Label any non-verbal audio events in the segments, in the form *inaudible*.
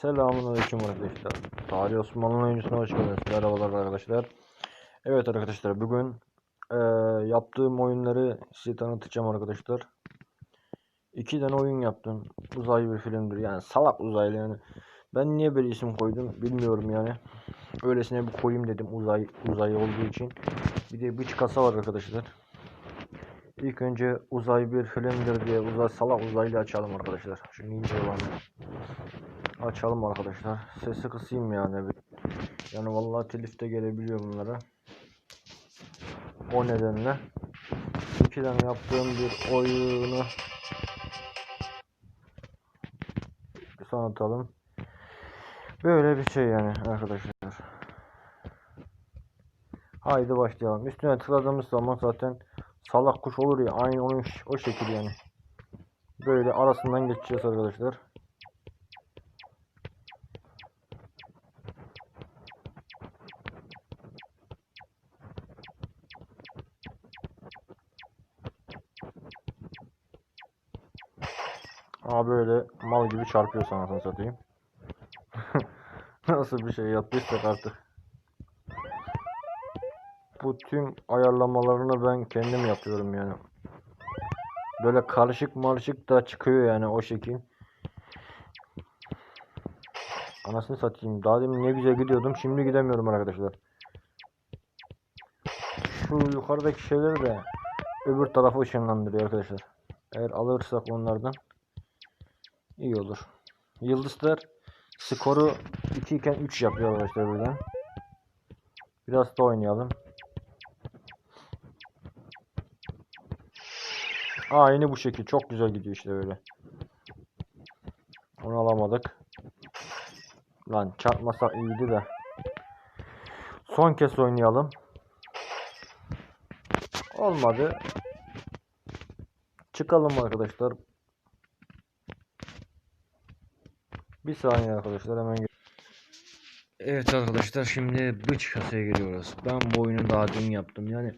Selamünaleyküm arkadaşlar. Tarih Osmanlı oyuncusuna hoş geldiniz. Merhabalar arkadaşlar. Evet arkadaşlar bugün eee, yaptığım oyunları size tanıtacağım arkadaşlar. İki tane oyun yaptım. Uzay bir filmdir yani salak uzaylı yani. Ben niye böyle isim koydum bilmiyorum yani. Öylesine bir koyayım dedim uzay uzay olduğu için. Bir de bir kasa var arkadaşlar. İlk önce uzay bir filmdir diye uzay salak uzaylı açalım arkadaşlar. Şu ninja olanı. Açalım arkadaşlar. Sesi kısayım yani. Yani vallahi telif de gelebiliyor bunlara. O nedenle iki tane yaptığım bir oyunu tanıtalım. Böyle bir şey yani arkadaşlar. Haydi başlayalım. Üstüne tıkladığımız zaman zaten salak kuş olur ya aynı onun o şekil yani. Böyle arasından geçeceğiz arkadaşlar. Aa böyle mal gibi çarpıyor sanatını satayım. *laughs* Nasıl bir şey yaptıysak artık. Bu tüm ayarlamalarını ben kendim yapıyorum yani. Böyle karışık marışık da çıkıyor yani o şekil. Anasını satayım. Daha demin ne güzel gidiyordum. Şimdi gidemiyorum arkadaşlar. Şu yukarıdaki şeyleri de öbür tarafı ışınlandırıyor arkadaşlar. Eğer alırsak onlardan iyi olur. Yıldızlar skoru 2 iken 3 yapıyor arkadaşlar birden. Biraz da oynayalım. Aynı bu şekil. Çok güzel gidiyor işte böyle. Onu alamadık. Lan çarpmasa iyiydi de. Son kez oynayalım. Olmadı. Çıkalım arkadaşlar. Bir saniye arkadaşlar hemen Evet arkadaşlar şimdi bıç kasaya giriyoruz. Ben bu oyunu daha dün yaptım. Yani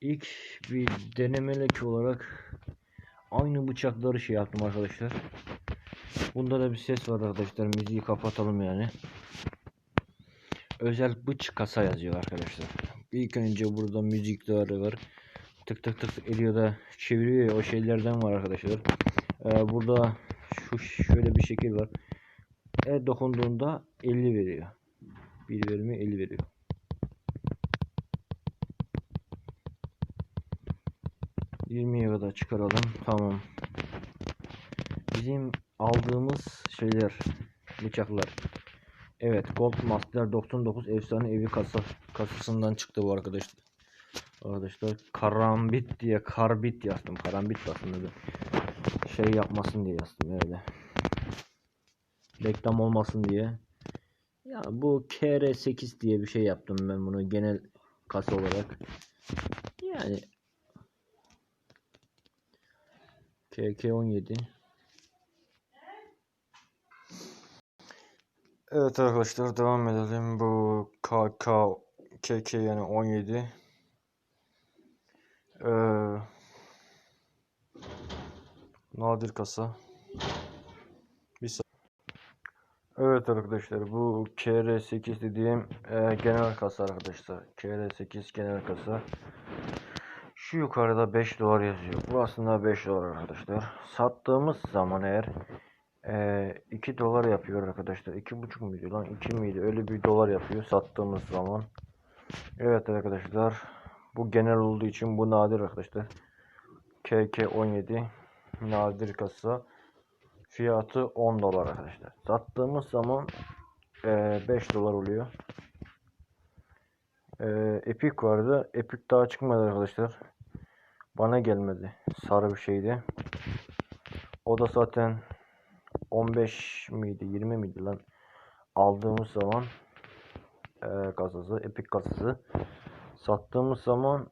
ilk bir denemelik olarak aynı bıçakları şey yaptım arkadaşlar. Bunda da bir ses var arkadaşlar. Müziği kapatalım yani. Özel bıç kasa yazıyor arkadaşlar. İlk önce burada müzikleri var. Tık tık tık ediyor da çeviriyor ya o şeylerden var arkadaşlar. Ee, burada şu şöyle bir şekil var. E dokunduğunda 50 veriyor. Bir verimi 50 veriyor. Yirmiye kadar çıkaralım. Tamam. Bizim aldığımız şeyler bıçaklar. Evet Gold Master 99 efsane evi kasa kasasından çıktı bu arkadaşlar. Arkadaşlar karambit diye karbit yazdım. Karambit aslında da şey yapmasın diye yazdım öyle. Reklam olmasın diye. Ya bu KR8 diye bir şey yaptım ben bunu genel kasa olarak. Yani KK17 Evet arkadaşlar devam edelim. Bu KK KK yani 17 ee, nadir kasa. Bir Evet arkadaşlar bu KR8 dediğim e, genel kasa arkadaşlar. KR8 genel kasa. Şu yukarıda 5 dolar yazıyor. Bu aslında 5 dolar arkadaşlar. Sattığımız zaman eğer e, 2 dolar yapıyor arkadaşlar. 2,5 muydu lan? 2 miydi? Öyle bir dolar yapıyor sattığımız zaman. Evet arkadaşlar. Bu genel olduğu için bu nadir arkadaşlar. KK17 nadir kasa. Fiyatı 10 dolar arkadaşlar. Sattığımız zaman e, 5 dolar oluyor. E, Epic vardı. Epic daha çıkmadı arkadaşlar. Bana gelmedi. Sarı bir şeydi. O da zaten 15 miydi 20 miydi lan aldığımız zaman e, kasası Epic kasası sattığımız zaman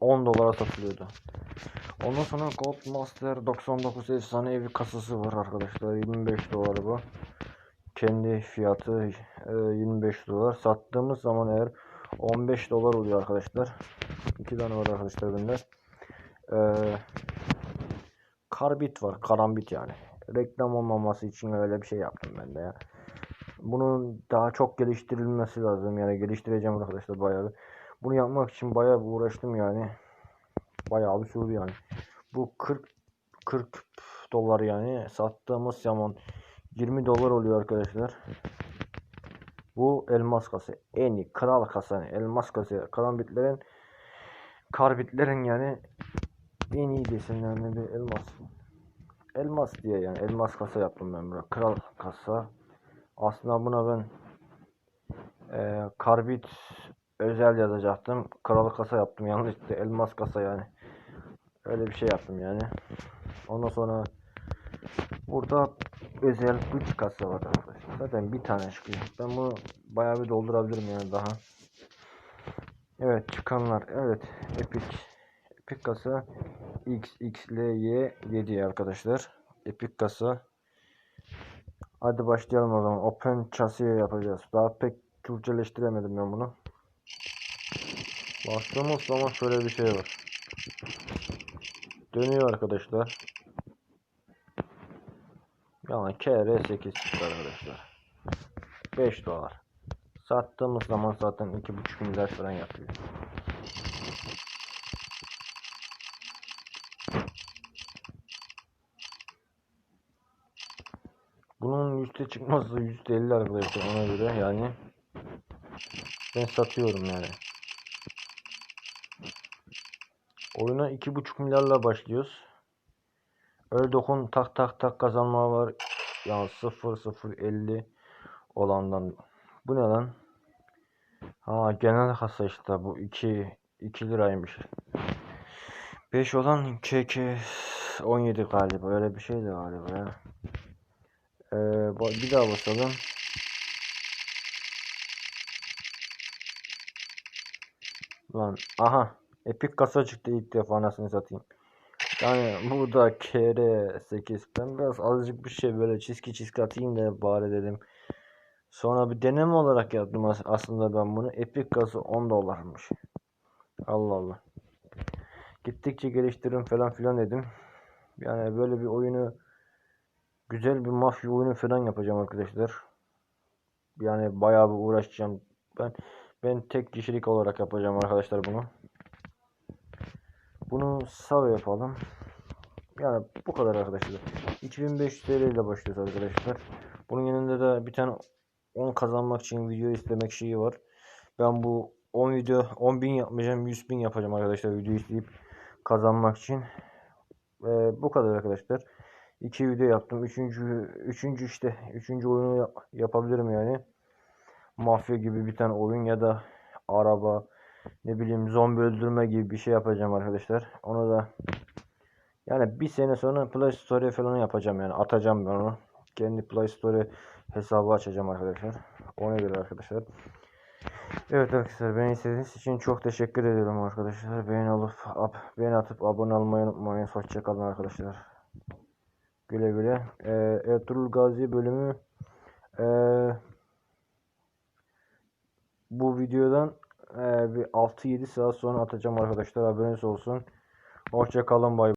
10 dolara satılıyordu. Ondan sonra Gold Master 99 efsane evi kasası var arkadaşlar 25 dolar bu. Kendi fiyatı e, 25 dolar. Sattığımız zaman eğer 15 dolar oluyor arkadaşlar. İki tane var arkadaşlar bende. E, karbit var. Karambit yani. reklam olmaması için öyle bir şey yaptım ben de ya. Bunun daha çok geliştirilmesi lazım yani geliştireceğim arkadaşlar bayağı bir. Bunu yapmak için bayağı bir uğraştım yani. Bayağı bir sürdü yani. Bu 40 40 dolar yani sattığımız zaman 20 dolar oluyor arkadaşlar. Bu elmas kasa. En iyi kral kasa. yani Elmas kasa. Karambitlerin karbitlerin yani en iyi desenlerinde bir elmas. Elmas diye yani elmas kasa yaptım ben burada. Kral kasa. Aslında buna ben e, karbit özel yazacaktım. Kral kasa yaptım. Yanlışlıkla elmas kasa yani. Öyle bir şey yaptım yani. Ondan sonra burada özel güç kasa var arkadaşlar. Zaten bir tane çıkıyor. Ben bunu bayağı bir doldurabilirim yani daha. Evet çıkanlar. Evet Epic. Epic kasa XXLY 7 arkadaşlar. Epic kasa. Hadi başlayalım o zaman. Open chassis yapacağız. Daha pek Türkçeleştiremedim ben bunu. Bastığımız zaman şöyle bir şey var. Dönüyor arkadaşlar. Yani KR8 çıktı arkadaşlar. 5 dolar. Sattığımız zaman zaten 2,5 milyar falan yapıyor. Bunun üste çıkması %50 arkadaşlar ona göre yani. Ben satıyorum yani. Oyuna 2,5 milyarla başlıyoruz. Öyle dokun tak tak tak kazanma var. Yani 0 0 50 olandan. Bu ne lan? Ha genel kasa işte bu 2 2 liraymış. 5 olan KK 17 galiba öyle bir şeydi galiba ya. Ee, bir daha basalım. Lan aha Epic kasa çıktı ilk defa anasını satayım. Yani bu da kere 8. Ben biraz azıcık bir şey böyle çizgi çizgi atayım da bari dedim. Sonra bir deneme olarak yaptım as- aslında ben bunu. Epic kasa 10 dolarmış. Allah Allah. Gittikçe geliştiririm falan filan dedim. Yani böyle bir oyunu güzel bir mafya oyunu falan yapacağım arkadaşlar. Yani bayağı bir uğraşacağım. Ben ben tek kişilik olarak yapacağım arkadaşlar bunu. Bunu sağ yapalım. Yani bu kadar arkadaşlar. 2500 TL ile başlıyoruz arkadaşlar. Bunun yanında da bir tane 10 kazanmak için video istemek şeyi var. Ben bu 10 video 10.000 yapmayacağım 100.000 yapacağım arkadaşlar video isteyip kazanmak için. Ee, bu kadar arkadaşlar. 2 video yaptım. Üçüncü, üçüncü işte. Üçüncü oyunu yap- yapabilirim yani. Mafya gibi bir tane oyun ya da araba ne bileyim zombi öldürme gibi bir şey yapacağım arkadaşlar. Onu da yani bir sene sonra Play Store falan yapacağım yani atacağım ben onu. Kendi Play Store hesabı açacağım arkadaşlar. Ona göre arkadaşlar. Evet arkadaşlar beni izlediğiniz için çok teşekkür ediyorum arkadaşlar. Beğeni olup ab, beğeni atıp abone olmayı unutmayın. Hoşçakalın arkadaşlar. Güle güle. Ee, Ertuğrul Gazi bölümü ee, bu videodan ee, bir 6-7 saat sonra atacağım arkadaşlar. Haberiniz olsun. Hoşçakalın bay bay.